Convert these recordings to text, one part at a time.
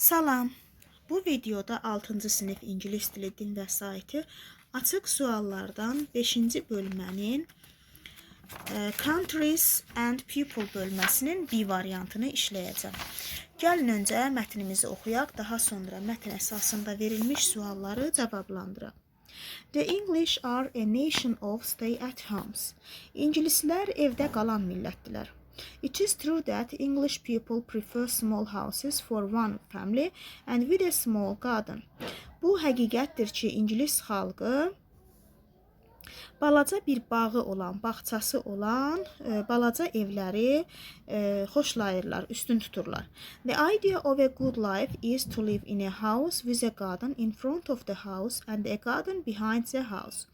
Salam. Bu videoda 6-cı sinif ingilis dili din vəsaiti açıq suallardan 5-ci bölmənin e, Countries and People bölməsinin B variantını işləyəcəm. Gəlin öncə mətnimizi oxuyaq, daha sonra mətn əsasında verilmiş sualları cavablandıraq. The English are a nation of stay-at-homes. İngilislər evdə qalan millətdilər. It is true that English people prefer small houses for one family and with a small garden. Bu həqiqətdir ki, İngilis xalqı balaca bir bağı olan, bağçası olan e, balaca evləri e, xoşlayırlar, üstün tuturlar. The idea of a good life is to live in a house with a garden in front of the house and a garden behind the house.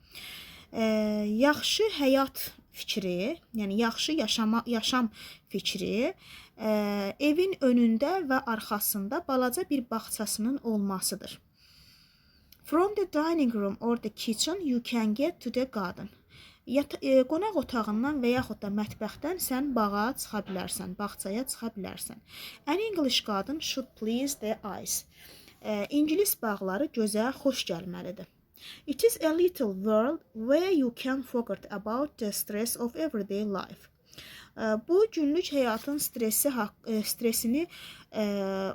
Yaxşı həyat fikri, yəni yaxşı yaşama yaşam fikri e, evin önündə və arxasında balaca bir bağçasının olmasıdır. From the dining room or the kitchen you can get to the garden. Yat e, qonaq otağından və yaxud da mətbəxdən sən bağa çıxa bilərsən, bağçaya çıxa bilərsən. An English garden should please the eyes. E, İngilis bağları gözə xoş gəlməlidir. It is a little world where you can forget about the stress of everyday life. E, Bu günlük həyatın stressi haqq- e, stressini e,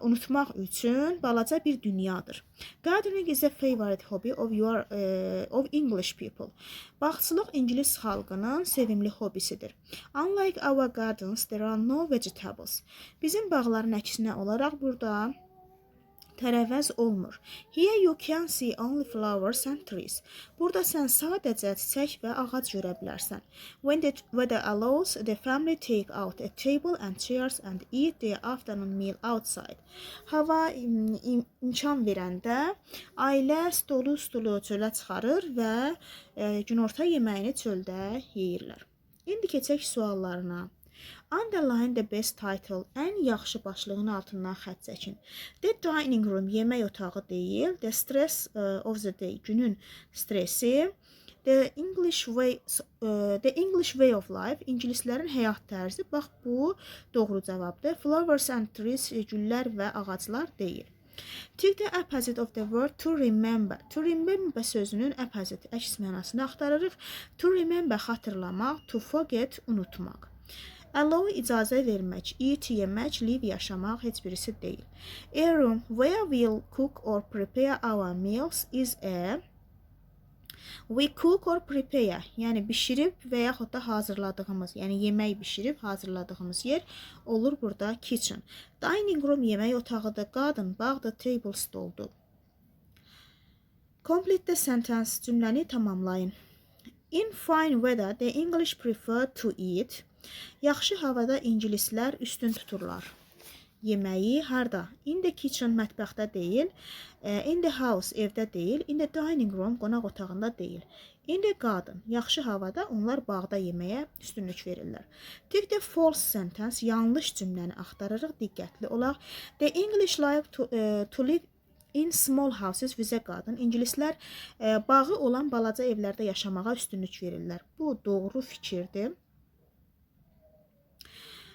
unutmaq üçün balaca bir dünyadır. Gardening is a favorite hobby of your e, of English people. Bağçılıq İngilis xalqının sevimli hobisidir. Unlike our gardens, there are no vegetables. Bizim bağların əksinə olaraq burada tərəvəz olmur. Here you can see only flowers and trees. Burada sən sadəcə çiçək və ağac görə bilərsən. When the weather allows, the family take out a table and chairs and eat their afternoon meal outside. Hava im- im- imkan verəndə ailə stolu stulu çölə çıxarır və e, günorta yeməyini çöldə yeyirlər. İndi keçək suallarına. Underline the best title. Ən yaxşı başlığın altından xətt çəkin. The dining room yemək otağı deyil. The stress uh, of the day günün stresi. The English way uh, the English way of life ingilislərin həyat tərzi. Bax bu doğru cavabdır. Flowers and trees e, güllər və ağaclar deyil. Take the opposite of the word to remember. To remember sözünün opposite əks mənasını axtarırıq. To remember xatırlamaq, to forget unutmaq. Allow icazə vermək, eat yemək, live yaşamaq heç birisi deyil. A room where we'll cook or prepare our meals is a We cook or prepare, yəni bişirib və yaxud da hazırladığımız, yəni yemək bişirib hazırladığımız yer olur burada kitchen. Dining room yemək otağıdır, garden bağdır, table stoldur. Complete the sentence cümləni tamamlayın. In fine weather, the English prefer to eat. Yaxşı havada ingilislər üstün tuturlar. Yeməyi harda? In the kitchen mətbəxdə deyil, eh, in the house evdə deyil, in the dining room qonaq otağında deyil. In the garden yaxşı havada onlar bağda yeməyə üstünlük verirlər. Take the false sentence yanlış cümləni axtarırıq, diqqətli olaq. The English like to, eh, to live In small houses with a garden ingilislər e, bağı olan balaca evlərdə yaşamağa üstünlük verirlər. Bu doğru fikirdir.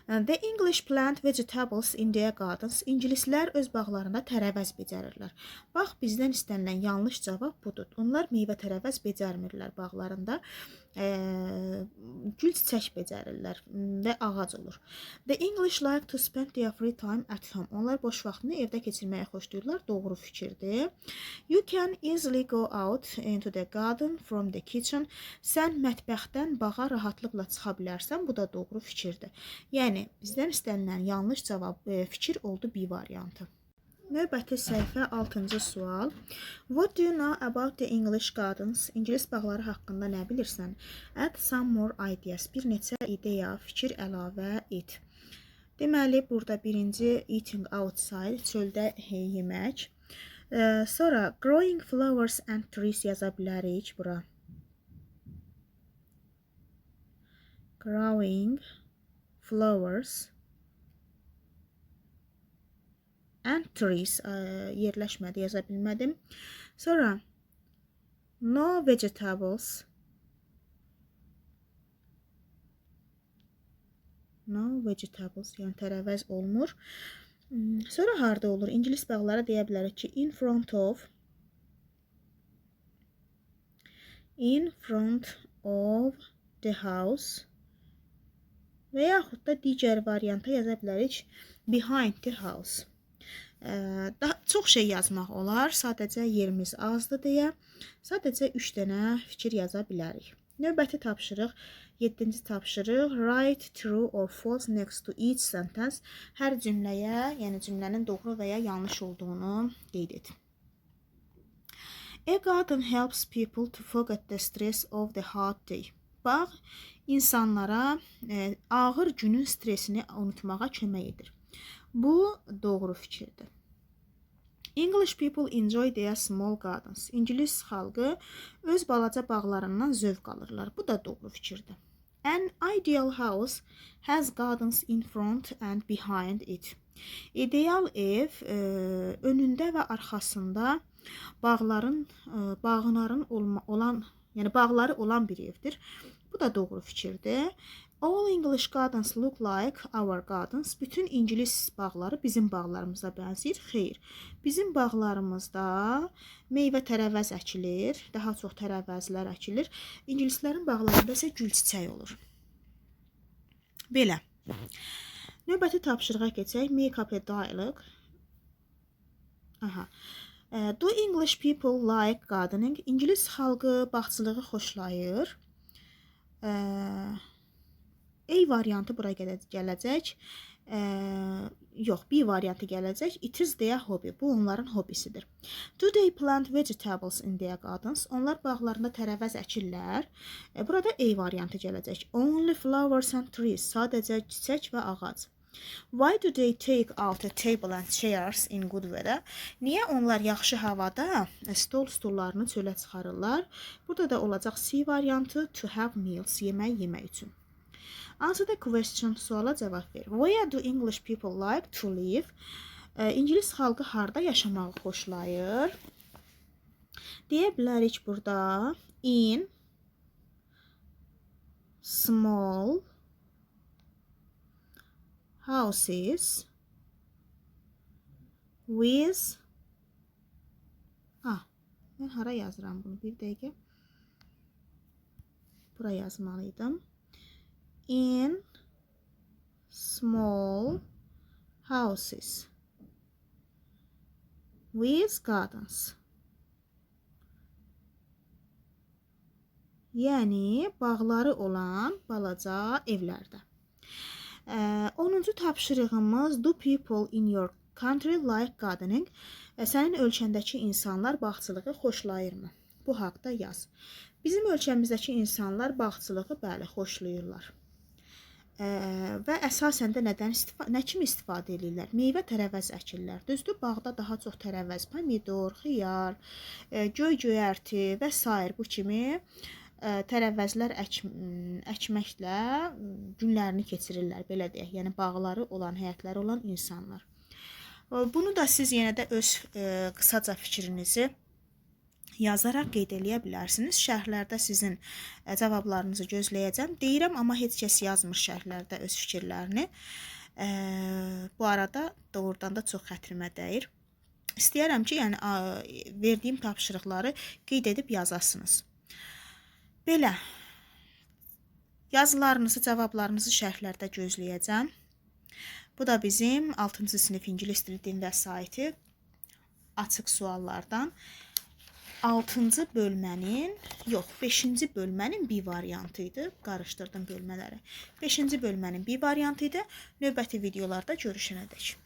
And The English plant vegetables in their gardens. İngilislər öz bağlarında tərəvəz becərirlər. Bax, bizdən istənilən yanlış cavab budur. Onlar meyvə tərəvəz becərmirlər bağlarında. E, gül çiçək becərirlər və ağac olur. The English like to spend their free time at home. Onlar boş vaxtını evdə keçirməyi xoşlayırlar. Doğru fikirdir. You can easily go out into the garden from the kitchen. Sən mətbəxdən bağa rahatlıqla çıxa bilərsən. Bu da doğru fikirdir. Yəni bizdən istənilən yanlış cavab e, fikir oldu B variantı. Növbəti səhifə 6-cı sual. What do you know about the English gardens? İngilis bağları haqqında nə bilirsən? Add some more ideas. Bir neçə ideya, fikir əlavə et. Deməli, burada birinci eating outside, çöldə yemək. Ee, sonra growing flowers and trees yaza bilərik bura. Growing flowers and trees ə, yerləşmədi, yaza bilmədim. Sonra no vegetables no vegetables yəni tərəvəz olmur. Hmm, Sonra harda olur? İngilis bağlara deyə bilərik ki, in front of in front of the house və yaxud da digər varianta yaza bilərik behind the house. Ə, Daha çox şey yazmaq olar. Sadəcə yerimiz azdır deyə sadəcə 3 dənə fikir yaza bilərik. Növbəti tapşırıq 7-ci tapşırıq write true or false next to each sentence. Hər cümləyə, yəni cümlənin doğru və ya yanlış olduğunu qeyd et. A garden helps people to forget the stress of the hard day. Bağ insanlara e, ağır günün stresini unutmağa kömək edir. Bu doğru fikirdir. English people enjoy their small gardens. İngilis xalqı öz balaca bağlarından zövq alırlar. Bu da doğru fikirdir. An ideal house has gardens in front and behind it. İdeal ev e, önündə və arxasında bağların, e, bağların olma, olan, yəni bağları olan bir evdir. Bu da doğru fikirdir. All English gardens look like our gardens. Bütün İngilis bağları bizim bağlarımıza bənzəyir. Xeyr. Bizim bağlarımızda meyvə tərəvəz əkilir, daha çox tərəvəzlər əkilir. İngilislərin bağlarında isə gül çiçəyi olur. Belə. Növbəti tapşırığa keçək. Make up a dialogue. Aha. Eh, Do English people like gardening? İngilis xalqı bağçılığı xoşlayır. A variantı bura gələ- gələcək. Ə, yox, B variantı gələcək. It is their hobby. Bu onların hobisidir. Do they plant vegetables in their gardens? Onlar bağlarında tərəvəz əkirlər. E, burada A variantı gələcək. Only flowers and trees. Sadəcə çiçək və ağac. Why do they take out a table and chairs in good weather? Niyə onlar yaxşı havada e, stol stullarını çölə çıxarırlar? Burada da olacaq C variantı to have meals, yemək yemək üçün. Answer the question suala cavab ver. Where do English people like to live? Ə, İngilis xalqı harda yaşamağı xoşlayır? Deyə bilərik burada in small houses with Ah, mən hara yazıram bunu? Bir dəqiqə. Bura yazmalıydım. In small houses with gardens. Yəni bağları olan balaca evlərdə. Ə, 10-cu tapşırığımız do people in your country like gardening? Sənin ölkəndəki insanlar bağçılığı xoşlayırmı? Bu haqqda yaz. Bizim ölkəmizdəki insanlar bağçılığı bəli xoşlayırlar. Ə, və əsasən də nədən istifadə nə kimi istifadə edirlər? Meyvə tərəvəz əkirlər. Düzdür, bağda daha çox tərəvəz, pomidor, xiyar, ə, göy göyərti və s. bu kimi ə, tərəvəzlər ək, əkməklə günlərini keçirirlər, belə deyək. Yəni bağları olan, həyətləri olan insanlar. Ə, Bunu da siz yenə də öz ə, qısaca fikrinizi yazaraq qeyd eləyə bilərsiniz. Şərhlərdə sizin cavablarınızı gözləyəcəm. Deyirəm, amma heç kəs yazmır şərhlərdə öz fikirlərini. Bu arada doğrudan da çox xətrimə dəyir. İstəyərəm ki, yəni verdiyim tapşırıqları qeyd edib yazasınız. Belə. Yazılarınızı, cavablarınızı şərhlərdə gözləyəcəm. Bu da bizim 6-cı sinif ingilis dili din vəsaiti açıq suallardan 6-cı bölmənin, yox, 5-ci bölmənin B variantı idi. Qarışdırdım bölmələri. 5-ci bölmənin B variantı idi. Növbəti videolarda görüşənədək.